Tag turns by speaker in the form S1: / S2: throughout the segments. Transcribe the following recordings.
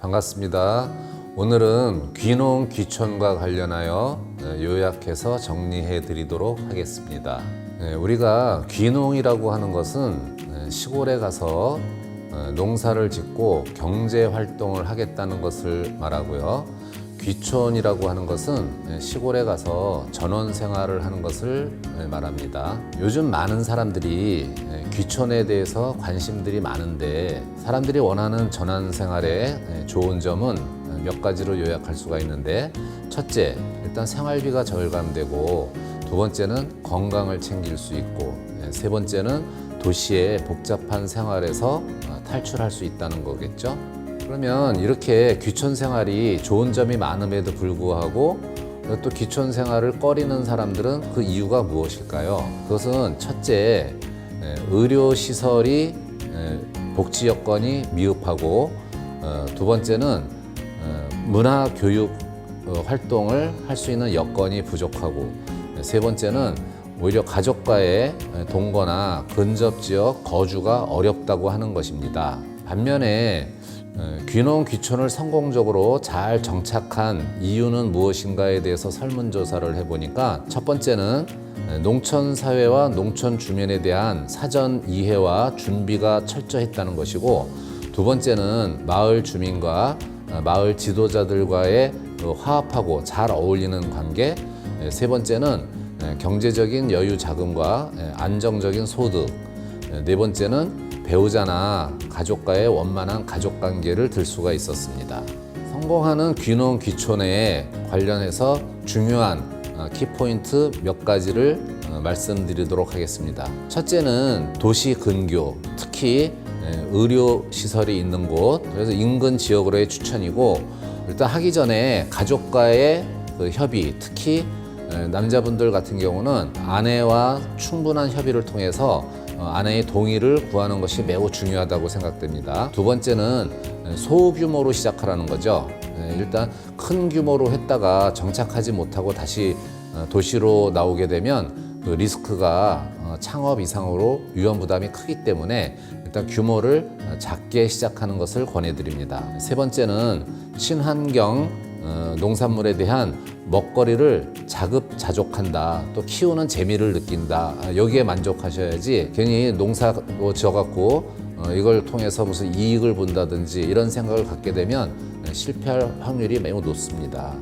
S1: 반갑습니다. 오늘은 귀농 귀촌과 관련하여 어, 요약해서 정리해 드리도록 하겠습니다. 네, 우리가 귀농이라고 하는 것은 네, 시골에 가서 어, 농사를 짓고 경제 활동을 하겠다는 것을 말하고요. 귀촌이라고 하는 것은 네, 시골에 가서 전원 생활을 하는 것을 네, 말합니다. 요즘 많은 사람들이 네, 귀촌에 대해서 관심들이 많은데 사람들이 원하는 전원 생활의 네, 좋은 점은 몇 가지로 요약할 수가 있는데 첫째, 일단 생활비가 절감되고 두 번째는 건강을 챙길 수 있고 네, 세 번째는 도시의 복잡한 생활에서 어, 탈출할 수 있다는 거겠죠. 그러면 이렇게 귀촌 생활이 좋은 점이 많음에도 불구하고 또 귀촌 생활을 꺼리는 사람들은 그 이유가 무엇일까요? 그것은 첫째, 에, 의료 시설이 에, 복지 여건이 미흡하고 어, 두 번째는 어, 문화 교육 어, 활동을 할 수 있는 여건이 부족하고 세 번째는 오히려 가족과의 동거나 근접 지역 거주가 어렵다고 하는 것입니다. 반면에 어, 귀농 귀촌을 성공적으로 잘 정착한 이유는 무엇인가에 대해서 설문조사를 해보니까 첫 번째는 농촌 사회와 농촌 주민에 대한 사전 이해와 준비가 철저했다는 것이고 두 번째는 마을 주민과 어, 마을 지도자들과의 그 화합하고 잘 어울리는 관계 예, 세 번째는 예, 경제적인 여유 자금과 예, 안정적인 소득 예, 네 번째는 배우자나 가족과의 원만한 가족 관계를 들 수가 있었습니다. 성공하는 귀농 귀촌에 관련해서 중요한 어, 키포인트 몇 가지를 어, 말씀드리도록 하겠습니다. 첫째는 도시 근교, 특히 예, 의료 시설이 있는 곳, 그래서 인근 지역으로의 추천이고 일단 하기 전에 가족과의 그 협의, 특히 에, 남자분들 같은 경우는 아내와 충분한 협의를 통해서 어, 아내의 동의를 구하는 것이 매우 중요하다고 생각됩니다. 두 번째는 에, 소규모로 시작하라는 거죠. 에, 일단 큰 규모로 했다가 정착하지 못하고 다시 어, 도시로 나오게 되면 그 리스크가 어, 창업 이상으로 위험 부담이 크기 때문에 일단 규모를 어, 작게 시작하는 것을 권해드립니다. 세 번째는 친환경 어, 농산물에 대한 먹거리를 자급자족한다. 또 키우는 재미를 느낀다. 아, 여기에 만족하셔야지 괜히 농사 뭐 지어갖고 어, 이걸 통해서 무슨 이익을 본다든지 이런 생각을 갖게 되면 실패할 확률이 매우 높습니다.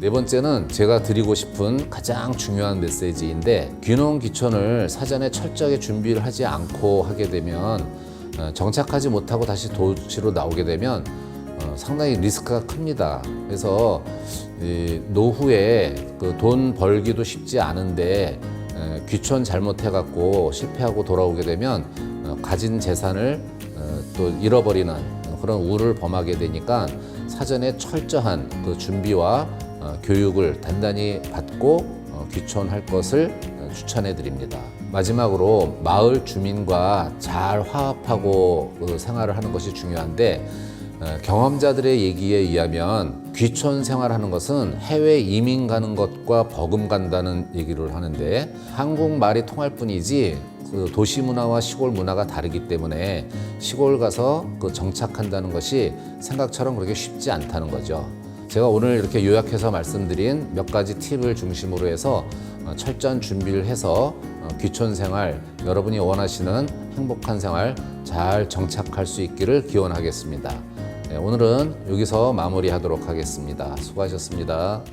S1: 네 번째는 제가 드리고 싶은 가장 중요한 메시지인데 귀농 귀촌을 사전에 철저하게 준비를 하지 않고 하게 되면 어, 정착하지 못하고 다시 도시로 나오게 되면 어, 상당히 리스크가 큽니다. 그래서 이 노후에 그 돈 벌기도 쉽지 않은데 에, 귀촌 잘못해갖고 실패하고 돌아오게 되면 어, 가진 재산을 어, 또 잃어버리는 그런 우를 범하게 되니까 사전에 철저한 그 준비와 어, 교육을 단단히 받고 어, 귀촌할 것을 어, 추천해 드립니다. 마지막으로 마을 주민과 잘 화합하고 그 생활을 하는 것이 중요한데 어, 경험자들의 얘기에 의하면 귀촌 생활하는 것은 해외 이민 가는 것과 버금간다는 얘기를 하는데 한국말이 통할 뿐이지 그 도시 문화와 시골 문화가 다르기 때문에 시골 가서 그 정착한다는 것이 생각처럼 그렇게 쉽지 않다는 거죠. 제가 오늘 이렇게 요약해서 말씀드린 몇 가지 팁을 중심으로 해서 어, 철저한 준비를 해서 어, 귀촌 생활 여러분이 원하시는 행복한 생활 잘 정착할 수 있기를 기원하겠습니다. 네, 오늘은 여기서 마무리하도록 하겠습니다. 수고하셨습니다.